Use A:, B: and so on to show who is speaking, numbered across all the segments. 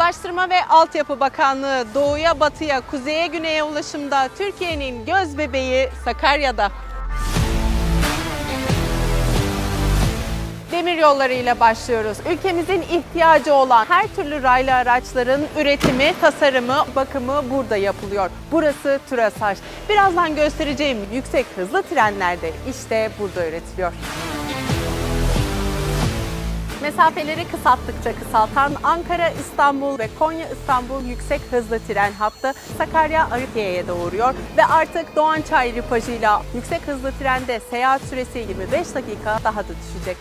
A: Ulaştırma ve Altyapı Bakanlığı doğuya, batıya, kuzeye, güneye ulaşımda Türkiye'nin göz bebeği Sakarya'da. Demir yolları ile başlıyoruz. Ülkemizin ihtiyacı olan her türlü raylı araçların üretimi, tasarımı, bakımı burada yapılıyor. Burası TÜRASAŞ. Birazdan göstereceğim yüksek hızlı trenler de işte burada üretiliyor. Mesafeleri kısalttıkça kısaltan Ankara, İstanbul ve Konya İstanbul yüksek hızlı tren hattı Sakarya Arıpiye'ye doğuruyor ve artık Doğançay ripajıyla yüksek hızlı trende seyahat süresi 25 dakika daha da düşecek.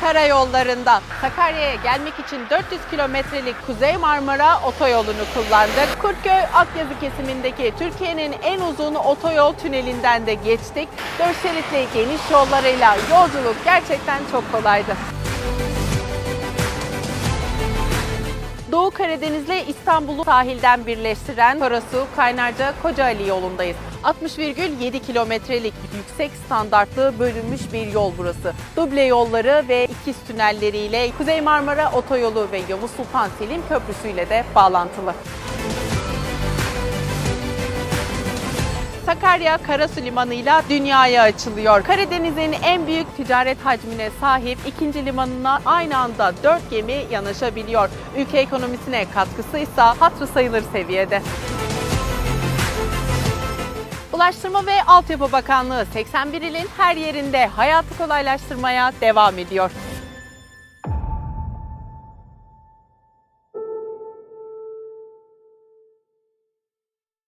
A: Karayollarında. Sakarya'ya gelmek için 400 kilometrelik Kuzey Marmara otoyolunu kullandık. Kurtköy Akyazı kesimindeki Türkiye'nin en uzun otoyol tünelinden de geçtik. 4 şeritli geniş yollarıyla yolculuk gerçekten çok kolaydı. Karadeniz'le İstanbul'u sahilden birleştiren Karasu Kaynarca Kocaeli yolundayız. 60,7 kilometrelik yüksek standartlı bölünmüş bir yol burası. Duble yolları ve ikiz tünelleriyle Kuzey Marmara Otoyolu ve Yavuz Sultan Selim Köprüsü ile de bağlantılı. Sakarya Karasu Limanı'yla dünyaya açılıyor. Karadeniz'in en büyük ticaret hacmine sahip ikinci limanına aynı anda 4 gemi yanaşabiliyor. Ülke ekonomisine katkısı ise hatırı sayılır seviyede. Ulaştırma ve Altyapı Bakanlığı 81 ilin her yerinde hayatı kolaylaştırmaya devam ediyor.